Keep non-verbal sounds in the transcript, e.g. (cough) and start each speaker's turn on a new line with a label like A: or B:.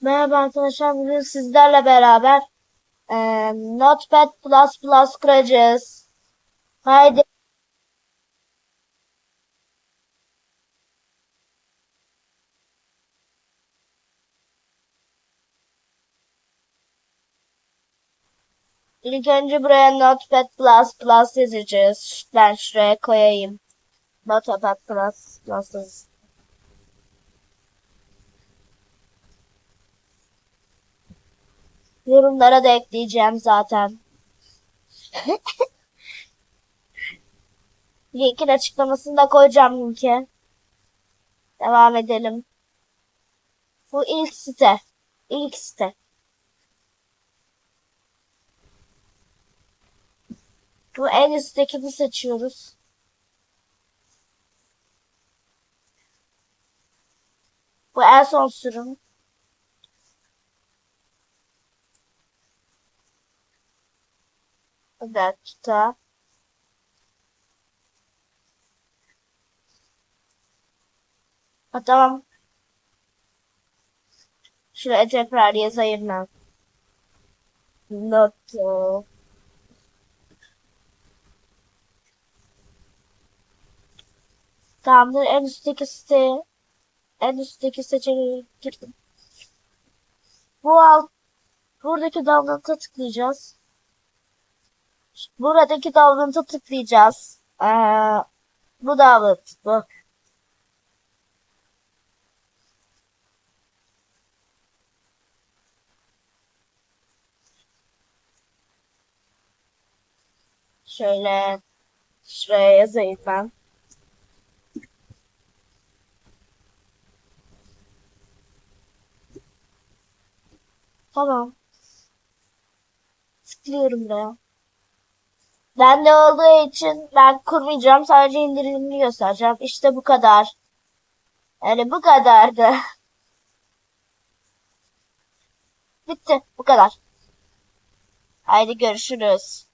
A: Merhaba arkadaşlar. Bugün sizlerle beraber eee Notepad++ kuracağız. Haydi. İlk önce buraya Notepad++ yazacağız. Ben şuraya koyayım. Notepad++ yaz- Yorumlara da ekleyeceğim zaten. (laughs) Linkin açıklamasını da koyacağım linke. Devam edelim. Bu ilk site. İlk site. Bu en üsttekini seçiyoruz. Bu en son sürüm. Dakika. Ha, tamam. Şuraya tekrar yazayım ben. Notu. Tamamdır. En üstteki siteye en üstteki seçeneğe. Bu alt buradaki download'a tıklayacağız. Buradaki download'a tıklayacağız. Ee, bu download bu. Şöyle şuraya yazayım ben. Tamam. Tıklıyorum buraya. Bende olduğu için ben kurmayacağım. Sadece indirimini göstereceğim. İşte bu kadar. Yani bu kadardı. (laughs) Bitti. Bu kadar. Haydi görüşürüz.